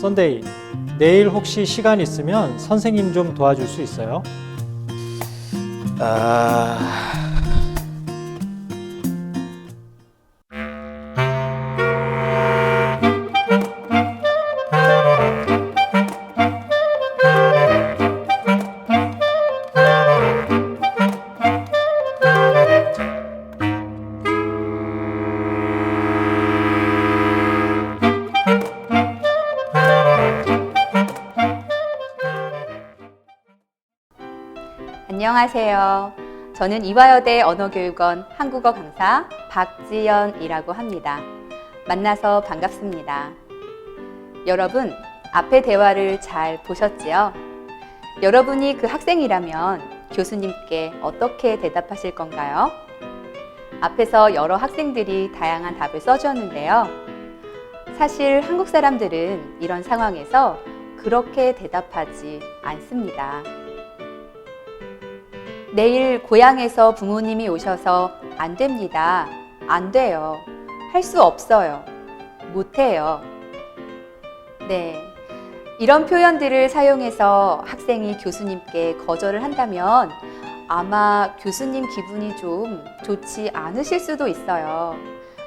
썬데이, 내일 혹시 시간 있으면 선생님 좀 도와줄 수 있어요? 아, 안녕하세요. 저는 이화여대 언어교육원 한국어 강사 박지연이라고 합니다. 만나서 반갑습니다. 여러분, 앞의 대화를 잘 보셨지요? 여러분이 그 학생이라면 교수님께 어떻게 대답하실 건가요? 앞에서 여러 학생들이 다양한 답을 써주었는데요. 사실 한국 사람들은 이런 상황에서 그렇게 대답하지 않습니다. 내일 고향에서 부모님이 오셔서 안 됩니다. 안 돼요. 할 수 없어요. 못 해요. 네. 이런 표현들을 사용해서 학생이 교수님께 거절을 한다면 아마 교수님 기분이 좀 좋지 않으실 수도 있어요.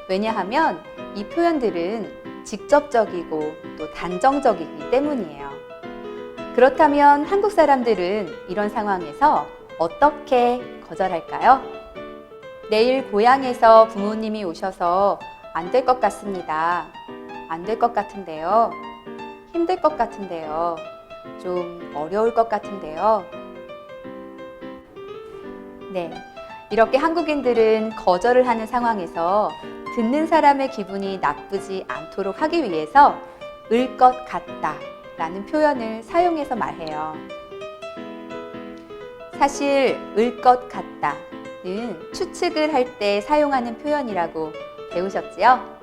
왜냐하면 이 표현들은 직접적이고 또 단정적이기 때문이에요. 그렇다면 한국 사람들은 이런 상황에서 어떻게 거절할까요? 내일 고향에서 부모님이 오셔서 안 될 것 같습니다. 안 될 것 같은데요. 힘들 것 같은데요. 좀 어려울 것 같은데요. 네. 이렇게 한국인들은 거절을 하는 상황에서 듣는 사람의 기분이 나쁘지 않도록 하기 위해서 을 것 같다 라는 표현을 사용해서 말해요. 사실 을 것 같다는 추측을 할 때 사용하는 표현이라고 배우셨지요?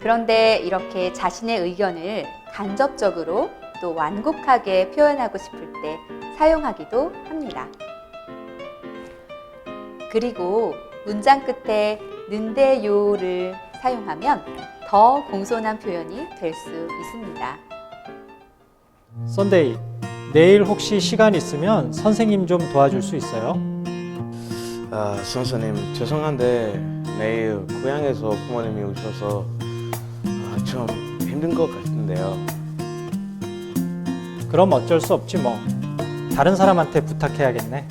그런데 이렇게 자신의 의견을 간접적으로 또 완곡하게 표현하고 싶을 때 사용하기도 합니다. 그리고 문장 끝에 는데요를 사용하면 더 공손한 표현이 될 수 있습니다. 썬데이, 내일 혹시 시간 있으면 선생님 좀 도와줄 수 있어요? 아, 선생님 죄송한데 내일 고향에서 부모님이 오셔서 아, 좀 힘든 것 같은데요. 그럼 어쩔 수 없지 뭐. 다른 사람한테 부탁해야겠네.